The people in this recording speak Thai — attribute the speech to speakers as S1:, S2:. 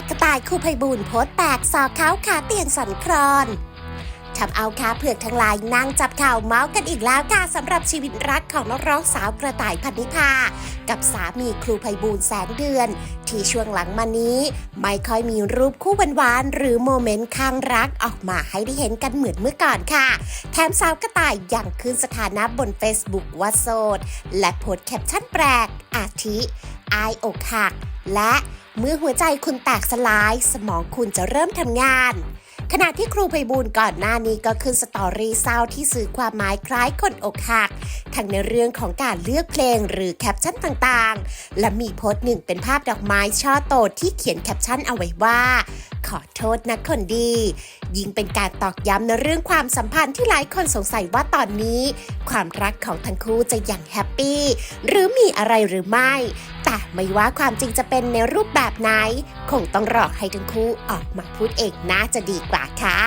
S1: กระต่ายคู่ไพบูลโพสแตกสอกเขาขาเตียนสันครอนทำเอาขาเผือกทั้งหลายนั่งจับข่าวเมาส์กันอีกแล้วค่ะสำหรับชีวิตรักของนักร้องสาวกระต่ายพันนิพากับสามีครูไพบูลแสงเดือน ที่ช่วงหลังมานี้ ไม่ค่อยมีรูปคู่หวานๆหรือโมเมนต์ข้างรักออกมาให้ได้เห็นกันเหมือนเมื่อก่อนค่ะ แถมสาวกระต่ายยังขึ้นสถานะบน Facebook ว่าโสดและโพสแคปชั่นแปลกอาทิ อายอกหัก และ เมื่อหัวใจคุณแตกสลาย สมองคุณจะเริ่มทำงาน ขณะที่ครูไพบูลก่อนหน้านี้ก็ขึ้นสตอรี่เศร้าที่สื่อความหมายคล้ายคนอกหัก ทั้งในเรื่องของการเลือกเพลงหรือแคปชั่นต่างๆ และมีโพสต์หนึ่งเป็นภาพดอกไม้ช่อโตที่เขียนแคปชั่นเอาไว้ว่าขอโทษนะคนดี ยิ่งเป็นการตอกย้ำในเรื่องความสัมพันธ์ที่หลายคนสงสัยว่าตอนนี้ ความรักของทั้งคู่จะยังแฮปปี้ หรือมีอะไรหรือไม่ แต่ไม่ว่าความจริงจะเป็นในรูปแบบไหน คงต้องรอให้ทั้งคู่ออกมาพูดเองน่าจะดีกว่าค่ะ